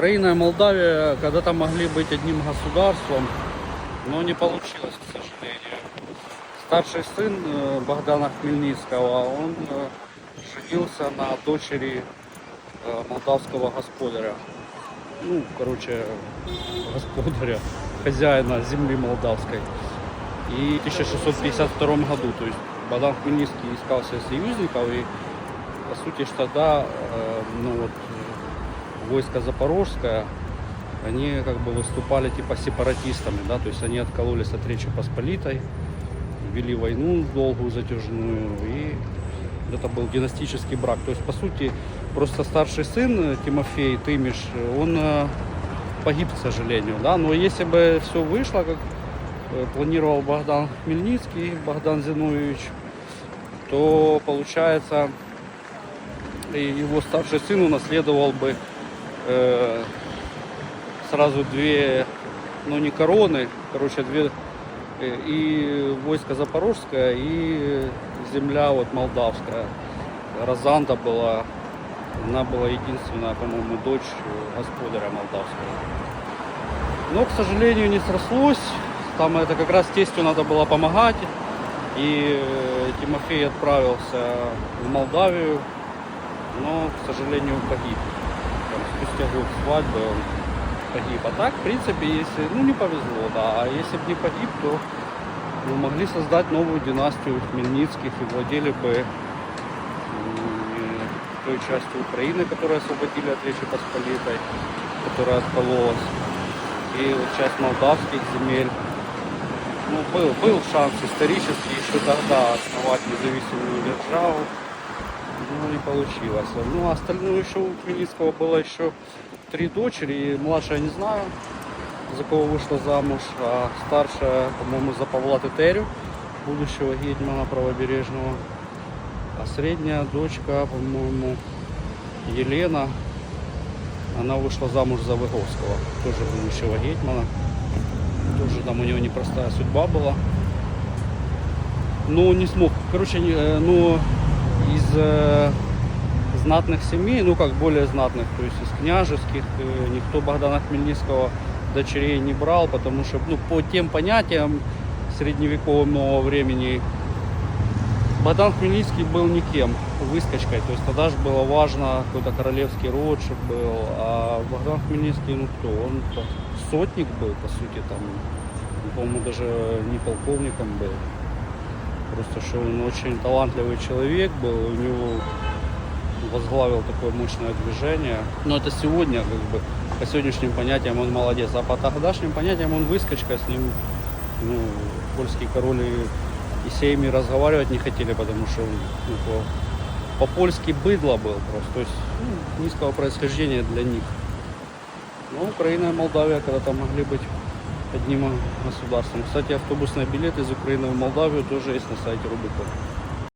Украина и Молдавия когда-то могли быть одним государством, но не получилось, к сожалению. Старший сын э, Богдана Хмельницкого, он э, женился на дочери э, молдавского господаря. Ну, короче, господаря, хозяина земли молдавской. И в 1652 году, то есть Богдан Хмельницкий искал себе союзников, и по сути ж тогда, ну вот, войско Запорожское, они как бы выступали типа сепаратистами, да, то есть они откололись от Речи Посполитой, вели войну долгую затяжную, и это был династический брак. То есть, по сути, просто старший сын э, Тимофей Тымиш, э, он э, погиб, к сожалению, да, но если бы все вышло, как планировал Богдан Хмельницкий, Богдан Зиновьевич, то получается и его старший сын унаследовал бы э, сразу две, ну не короны, короче, две э, и войско Запорожское, и земля вот молдавская. Розанда была, она была единственная, по-моему, дочь господаря молдавского. Но, к сожалению, не срослось. Там это как раз тестю надо было помогать. И э, Тимофей отправился в Молдавию, но, к сожалению, погиб. Год свадьбы он погиб. А так, в принципе, если, ну, не повезло, да. А если бы не погиб, то ну, могли создать новую династию Хмельницких и владели бы той частью Украины, которую освободили от Речи Посполитой, которая откололась, и вот часть молдавских земель. Ну, был, был шанс исторически еще тогда основать независимую державу, но не получилось. Ну, остальное еще у Хмельницкого было еще три дочери, и младшая не знаю, за кого вышла замуж, а старшая, по-моему, за Павла Тетерю, будущего гетьмана правобережного. А средняя дочка, по-моему, Елена, она вышла замуж за Выговского, тоже будущего гетьмана. Тоже там у него непростая судьба была. Но не смог. Короче, э, ну, из э, знатных семей, ну как более знатных, то есть из княжеских, э, никто Богдана Хмельницкого дочерей не брал, потому что ну, по тем понятиям средневекового времени Богдан Хмельницкий был никем, выскочкой, то есть тогда же было важно какой-то королевский род, чтобы был, а Богдан Хмельницкий, ну кто, он сотник был, по сути, там, по-моему, даже не полковником был. Просто что он очень талантливый человек был, у него возглавил такое мощное движение. Но это сегодня, как бы, по сегодняшним понятиям он молодец, а по тогдашним понятиям он выскочка, с ним ну, польский король и, и семьи разговаривать не хотели, потому что он, ну, по, по-польски быдло был просто, то есть ну, низкого происхождения для них. Но Украина и Молдавия когда-то могли быть одним государством. Кстати, автобусные билеты из Украины в Молдавию тоже есть на сайте Рубикон.